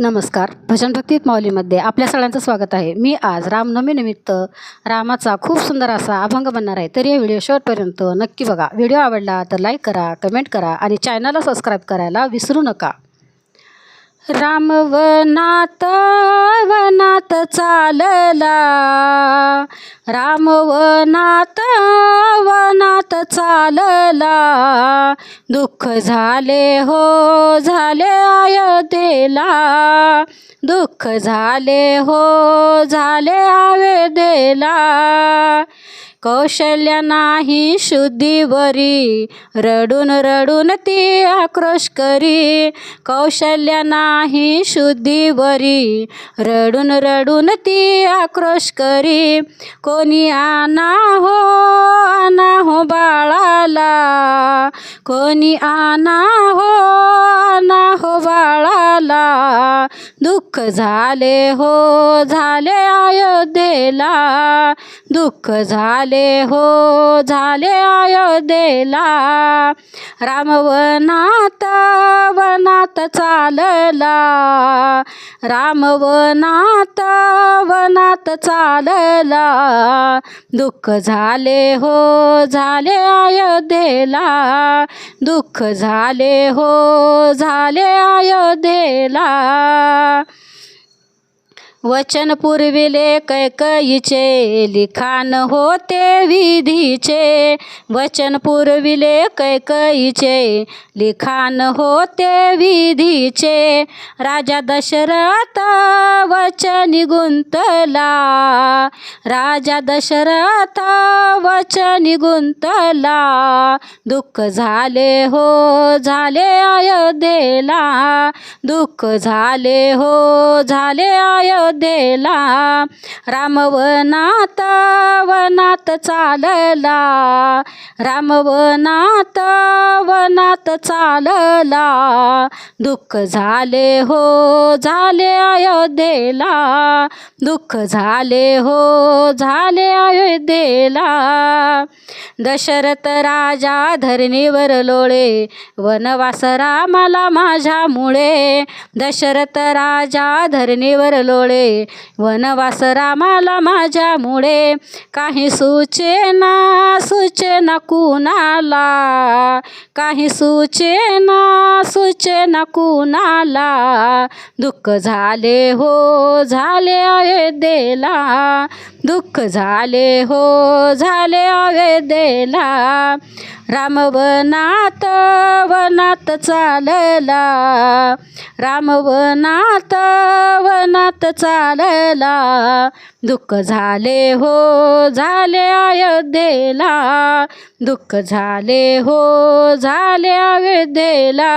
नमस्कार. भजन भक्तीत माऊलीमध्ये आपल्या सगळ्यांचं स्वागत आहे. मी आज रामनवमीनिमित्त रामाचा खूप सुंदर असा अभंग बनणार आहे. तर या व्हिडिओ शेवटपर्यंत नक्की बघा. व्हिडिओ आवडला तर लाईक करा कमेंट करा आणि चॅनलला सबस्क्राईब करायला विसरू नका. राम वनात वनात चालला. राम वनात वनात चालला. दुःख झाले हो झाले आयतेला दुःख झाले हो झाले आवेदेला कौशल्य नाही शुद्धीवरी. रडून रडून ती आक्रोश करी. कौशल्य नाही शुद्धीवरी. रडून रडून ती आक्रोश करी. कोणी आना हो आना हो बाळाला. कोणी आना हो आना हो बाळाला. दुःख झाले हो झाले अयोध्येला. दुःख झाले हो झाले अयोध्येला. रामवनात वनात चालला. रामवनात वनात वनात चालला. दुःख झाले हो झाले अयोध्येला. दुःख झाले हो झाले अयोध्येला. ta वचन पूर्वीले कैकईचे लिखाण होते विधीचे. वचन पूर्वीले कैकईचे लिखाण होते विधीचे. राजा दशरथ वचनी गुंतला. राजा दशरथ वचनी गुंतला. दुःख झाले हो झाले अयोध्येला. दुःख झाले हो झाले देला. रामवनाता वनात वनात चालला. राम वनात वनात चालला. दुःख झाले हो झाले अयोध्येला. दुःख झाले हो झाले अयोध्येला. दशरथ राजा धरणीवर लोळे वनवास रामाला माझ्यामुळे. दशरथ राजा धरणीवर लोळे वनवास रामाला माझ्यामुळे. काही सूचेना सुचेना कुणाला? काही सुचेना सुचेना कुणाला? दुःख झाले हो झाले अयोध्येला दुःख झाले हो झाले अयोध्येला राम वनात वनात चालला. राम वनात हात चालला. दुःख झाले हो झाले अयोध्येला. दुःख झाले हो झाले अयोध्येला.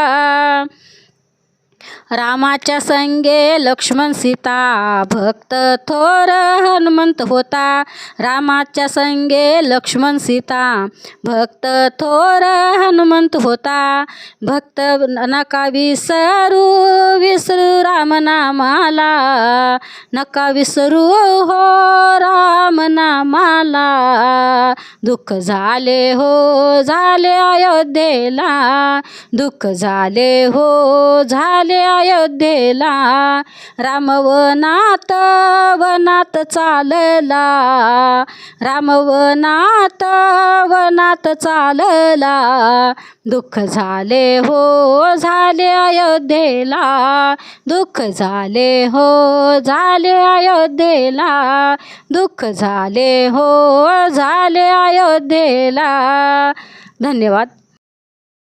रामाच्या संगे लक्ष्मण सीता भक्त थोर हनुमंत होता. रामाच्या संगे लक्ष्मण सीता भक्त थोर हनुमंत होता. भक्त नका विसरू विसरू राम नामाला. नका विसरू हो राम नामाला. दुःख झाले हो झाले अयोध्येला. दुःख झाले हो झाले अयोध्येला. रामवनात वनात चालला. रामवनात वनात चालला. दुःख झाले हो झाले अयोध्येला. दुःख झाले हो झाले अयोध्येला. दुःख झाले हो झाले अयोध्येला. धन्यवाद.